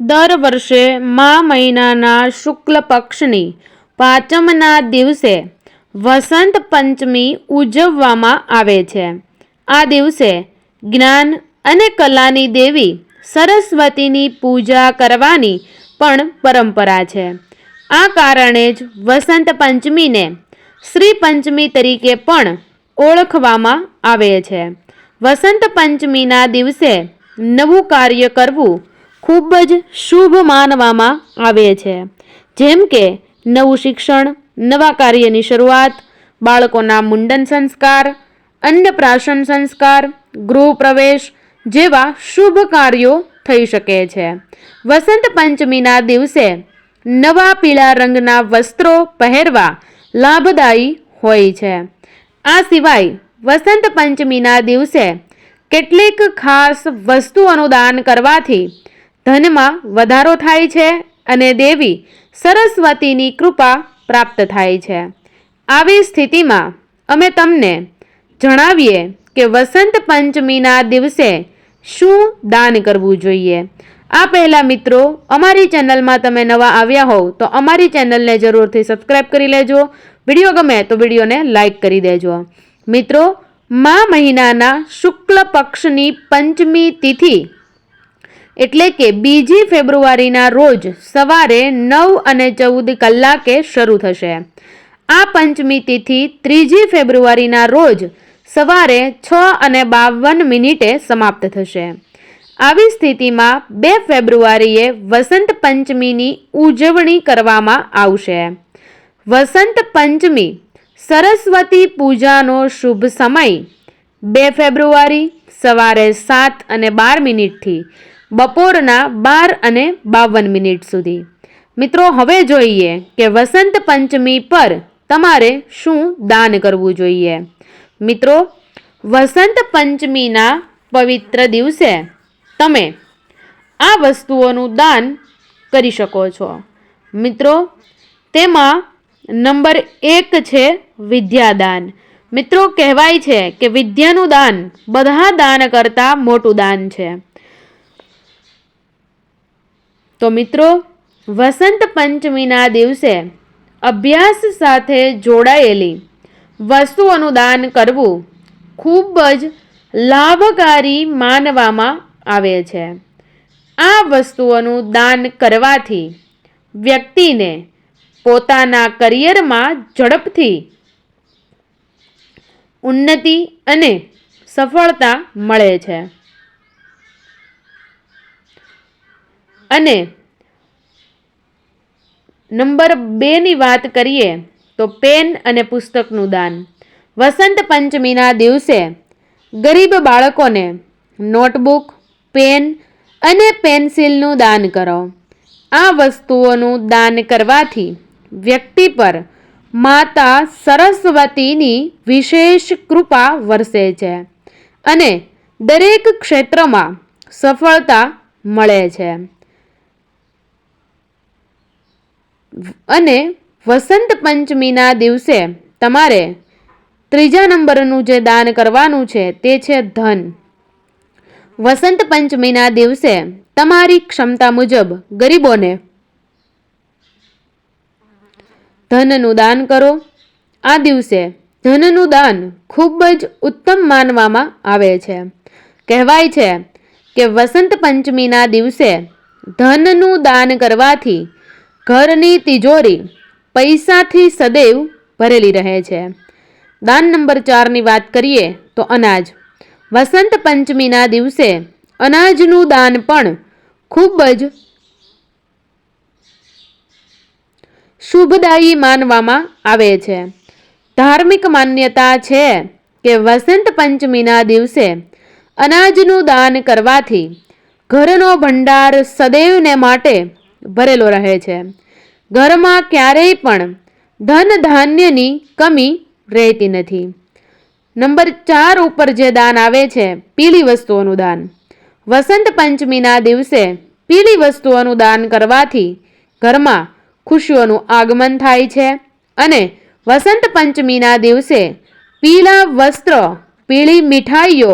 દર વર્ષે મા મહિનાના શુક્લ પક્ષની પાંચમના દિવસે વસંત પંચમી ઉજવવામાં આવે છે. આ દિવસે જ્ઞાન અને કલાની દેવી સરસ્વતીની પૂજા કરવાની પણ પરંપરા છે. આ કારણે જ વસંત પંચમીને શ્રી પંચમી તરીકે પણ ઓળખવામાં આવે છે. વસંત પંચમીના દિવસે નવું કાર્ય કરવું ખૂબ જ શુભ માનવામાં આવે છે. જેમ કે, નવું શિક્ષણ, નવા કાર્યની શરૂઆત, બાળકોના મુંડન સંસ્કાર, અન્નપ્રાશન સંસ્કાર, ગૃહ પ્રવેશ જેવા શુભ કાર્યો થઈ શકે છે. વસંત પંચમીના દિવસે નવા પીળા રંગના વસ્ત્રો પહેરવા લાભદાયી હોય છે. આ સિવાય, વસંત પંચમીના દિવસે કેટલીક ખાસ વસ્તુઓનું દાન કરવાથી ધનમાં વધારો થાય છે અને દેવી સરસ્વતીની કૃપા પ્રાપ્ત થાય છે. આવી સ્થિતિમાં અમે તમને જણાવીએ કે વસંત પંચમીના દિવસે શું દાન કરવું જોઈએ. આ પહેલાં મિત્રો, અમારી ચેનલમાં તમે નવા આવ્યા હોવ તો અમારી ચેનલને જરૂરથી સબસ્ક્રાઈબ કરી લેજો. વીડિયો ગમે તો વિડીયોને લાઇક કરી દેજો. મિત્રો, મા મહિનાના શુક્લ પક્ષની પંચમી તિથિ એટલે કે બીજી ફેબ્રુઆરીના રોજ સવારે નવ અને ચૌદ કલાકે શરૂ થશે. આ પંચમી તિથિ ત્રીજી ફેબ્રુઆરીના રોજ સવારે છ અને બાવન મિનિટે સમાપ્ત થશે. આવી સ્થિતિમાં બે ફેબ્રુઆરીએ વસંત પંચમીની ઉજવણી કરવામાં આવશે. વસંત પંચમી, સરસ્વતી પૂજાનો શુભ સમય. બે ફેબ્રુઆરી, સવારે સાત અને બાર મિનિટથી બપોરના બાર અને બાવન મિનિટ સુધી. મિત્રો, હવે જોઈએ કે વસંત પંચમી પર તમારે શું દાન કરવું જોઈએ. મિત્રો, વસંત પંચમીના પવિત્ર દિવસે તમે આ વસ્તુઓનું દાન કરી શકો છો. મિત્રો, તેમાં નંબર એક છે વિદ્યાદાન. મિત્રો, કહેવાય છે કે વિદ્યાનું દાન બધા દાન કરતાં મોટું દાન છે. તો મિત્રો, વસંત પંચમીના દિવસે અભ્યાસ સાથે જોડાયેલી વસ્તુઓનું દાન કરવું ખૂબ જ લાભકારી માનવામાં આવે છે. આ વસ્તુઓનું દાન કરવાથી વ્યક્તિને પોતાના કરિયરમાં ઝડપથી ઉન્નતિ અને સફળતા મળે છે. અને નંબર બેની વાત કરીએ તો પેન અને પુસ્તકનું દાન. વસંત પંચમીના દિવસે ગરીબ બાળકોને નોટબુક, પેન અને પેન્સિલનું દાન કરો. આ વસ્તુઓનું દાન કરવાથી વ્યક્તિ પર માતા સરસ્વતીની વિશેષ કૃપા વરસે છે અને દરેક ક્ષેત્રમાં સફળતા મળે છે. અને વસંત પંચમીના દિવસે તમારે ત્રીજા નંબરનું જે દાન કરવાનું છે તે છે ધન. વસંત પંચમીના દિવસે તમારી ક્ષમતા મુજબ ગરીબોને ધનનું દાન કરો. આ દિવસે ધનનું દાન ખૂબ જ ઉત્તમ માનવામાં આવે છે. કહેવાય છે કે વસંત પંચમીના દિવસે ધનનું દાન કરવાથી ઘરની તિજોરી પૈસાથી સદૈવ ભરેલી રહે છે. દાન નંબર ચારની વાત કરીએ તો અનાજ. વસંત પંચમીના દિવસે અનાજનું દાન પણ ખૂબ જ શુભદાયી માનવામાં આવે છે. ધાર્મિક માન્યતા છે કે વસંત પંચમીના દિવસે અનાજનું દાન કરવાથી ઘરનો ભંડાર સદૈવને માટે ભરેલો રહે છે. ઘરમાં ક્યારેય પણ ધન ધાન્યની કમી રહેતી નથી. નંબર ચાર ઉપર જે દાન આવે છે, પીળી વસ્તુઓનું દાન. વસંત પંચમીના દિવસે પીળી વસ્તુઓનું દાન કરવાથી ઘરમાં ખુશીઓનું આગમન થાય છે અને વસંત પંચમીના દિવસે પીળા વસ્ત્ર, પીળી મીઠાઈઓ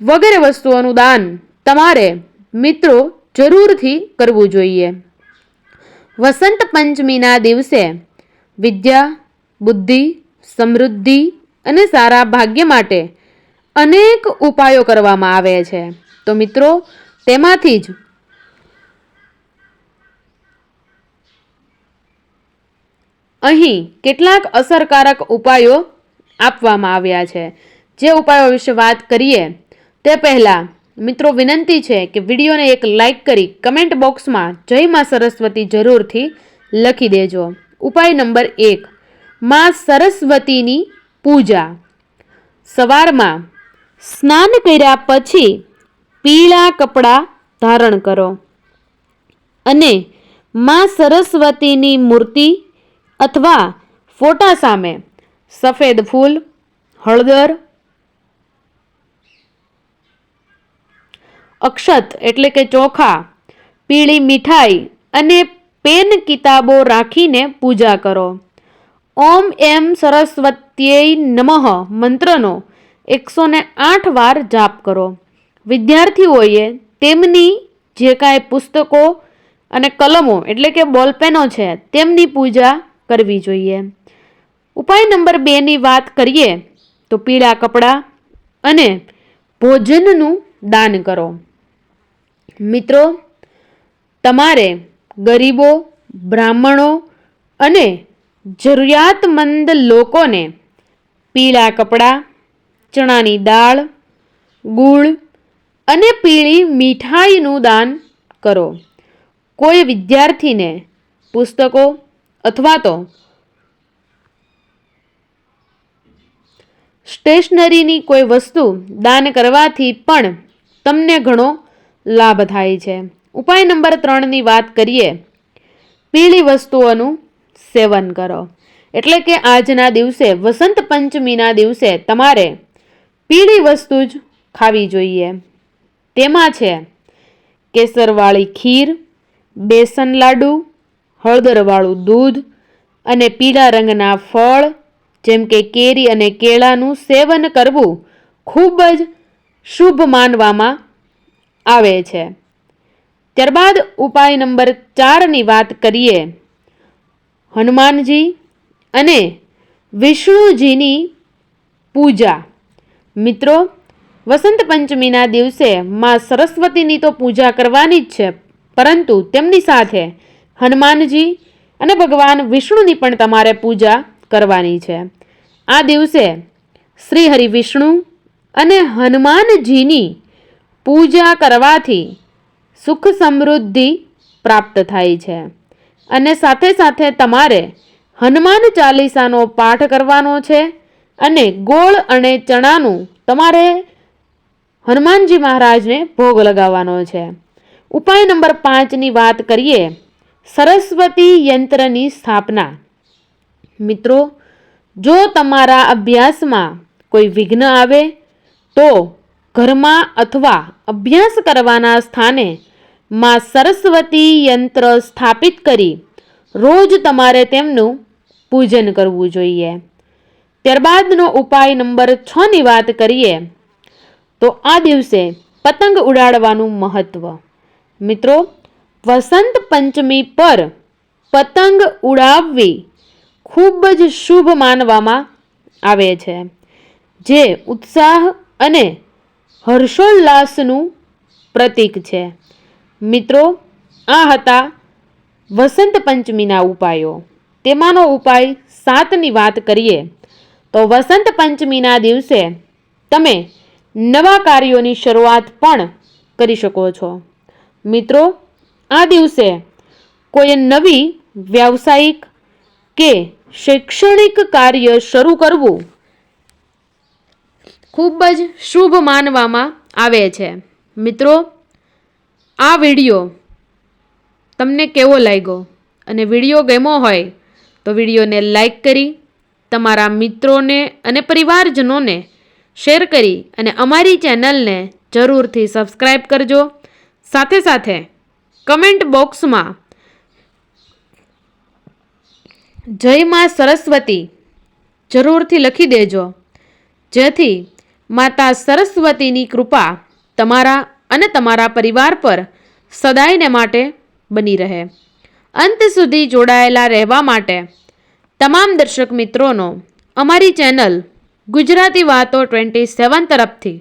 વગેરે વસ્તુઓનું દાન તમારે મિત્રો જરૂરથી કરવું જોઈએ. વસંત પંચમીના દિવસે વિદ્યા, બુદ્ધિ, સમૃદ્ધિ અને સારા ભાગ્ય માટે અનેક ઉપાયો કરવામાં આવે છે. તો મિત્રો, તેમાંથી જ અહીં કેટલાક અસરકારક ઉપાયો આપવામાં આવ્યા છે. જે ઉપાયો વિશે વાત કરીએ, તે પહેલાં મિત્રો, વિનંતી છે કે વિડીયોને એક લાઈક કરી કમેન્ટ બોક્સમાં જય માં સરસ્વતી જરૂરથી લખી દેજો. ઉપાય નંબર એક, માં સરસ્વતીની પૂજા. સવારમાં સ્નાન કર્યા પછી પીળા કપડાં ધારણ કરો અને માં સરસ્વતીની મૂર્તિ અથવા ફોટા સામે સફેદ ફૂલ, હળદર અક્ષત એટલે કે ચોખા, પીળી મીઠાઈ અને પેન કિતાબો રાખીને પૂજા કરો. ઓમ એમ સરસ્વત્યેય નમઃ મંત્રનો એકસો ને આઠ વાર જાપ કરો. વિદ્યાર્થીઓએ તેમની જે કાંઈ પુસ્તકો અને કલમો એટલે કે બોલપેનો છે તેમની પૂજા કરવી જોઈએ. ઉપાય નંબર બેની વાત કરીએ તો પીળા કપડાં અને ભોજનનું દાન કરો. મિત્રો, તમારે ગરીબો, બ્રાહ્મણો અને જરૂરિયાતમંદ લોકોને પીળા કપડાં, ચણાની દાળ, ગુળ અને પીળી મીઠાઈનું દાન કરો. કોઈ વિદ્યાર્થીને પુસ્તકો અથવા તો સ્ટેશનરીની કોઈ વસ્તુ દાન કરવાથી પણ તમને ઘણો લાભ થાય છે. ઉપાય નંબર ત્રણની વાત કરીએ. પીળી વસ્તુઓનું સેવન કરો. એટલે કે આજના દિવસે, વસંત પંચમીના દિવસે તમારે પીળી વસ્તુ જ ખાવી જોઈએ. તેમાં છે કેસરવાળી ખીર, બેસન લાડુ, હળદરવાળું દૂધ અને પીળા રંગના ફળ, જેમ કે કેરી અને કેળાનું સેવન કરવું ખૂબ જ શુભ માનવામાં આવે છે. ત્યારબાદ ઉપાય નંબર ચારની વાત કરીએ. હનુમાનજી અને વિષ્ણુજીની પૂજા. મિત્રો, વસંત પંચમીના દિવસે માં સરસ્વતીની તો પૂજા કરવાની જ છે, પરંતુ તેમની સાથે હનુમાનજી અને ભગવાન વિષ્ણુની પણ તમારે પૂજા કરવાની છે. આ દિવસે શ્રી હરિ વિષ્ણુ અને હનુમાનજીની પૂજા કરવાથી સુખ સમૃદ્ધિ પ્રાપ્ત થાય છે. અને સાથે સાથે તમારે હનુમાન ચાલીસાનો પાઠ કરવાનો છે અને ગોળ અને ચણાનું તમારે હનુમાનજી મહારાજને ભોગ લગાવવાનો છે. ઉપાય નંબર પાંચની વાત કરીએ, સરસ્વતી યંત્રની સ્થાપના. મિત્રો, જો તમારા અભ્યાસમાં કોઈ વિઘ્ન આવે, તો ઘરમાં અથવા અભ્યાસ કરવાના સ્થાને માં સરસ્વતી યંત્ર સ્થાપિત કરી રોજ તમારે તેમનું પૂજન કરવું જોઈએ. ત્યારબાદનો ઉપાય નંબર છની વાત કરીએ, તો આ દિવસે પતંગ ઉડાડવાનું મહત્વ. મિત્રો, વસંત પંચમી પર પતંગ ઉડાવવી ખૂબ જ શુભ માનવામાં આવે છે, જે ઉત્સાહ અને હર્ષોલ્લાસનું પ્રતીક છે. મિત્રો, આ હતા વસંત પંચમીના ઉપાયો. તેમાંનો ઉપાય સાતની વાત કરીએ. તો વસંત પંચમીના દિવસે તમે નવા કાર્યોની શરૂઆત પણ કરી શકો છો. મિત્રો, આ દિવસે કોઈ નવી વ્યાવસાયિક કે શૈક્ષણિક કાર્ય શરૂ કરવું ખૂબ જ શુભ માનવામાં આવે છે. મિત્રો, આ વીડિયો તમને કેવો લાગ્યો અને વીડિયો ગમ્યો હોય તો વિડીયોને લાઈક કરી, તમારા મિત્રોને અને પરિવારજનોને શેર કરી અને અમારી ચેનલને જરૂરથી સબસ્ક્રાઈબ કરજો. સાથે સાથે કમેન્ટ બોક્સમાં જય માં સરસ્વતી જરૂરથી લખી દેજો. જેથી માતા સરસ્વતીની કૃપા તમારા અને તમારા પરિવાર પર સદાયને માટે બની રહે. અંત સુધી જોડાયેલા રહેવા માટે તમામ દર્શક મિત્રોનો અમારી ચેનલ ગુજરાતી વાતો ટ્વેન્ટી સેવન તરફથી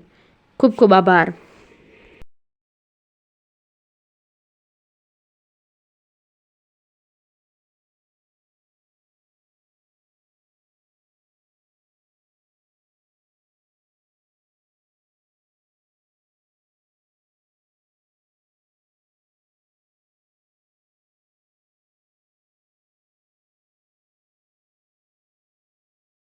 ખૂબ ખૂબ આભાર.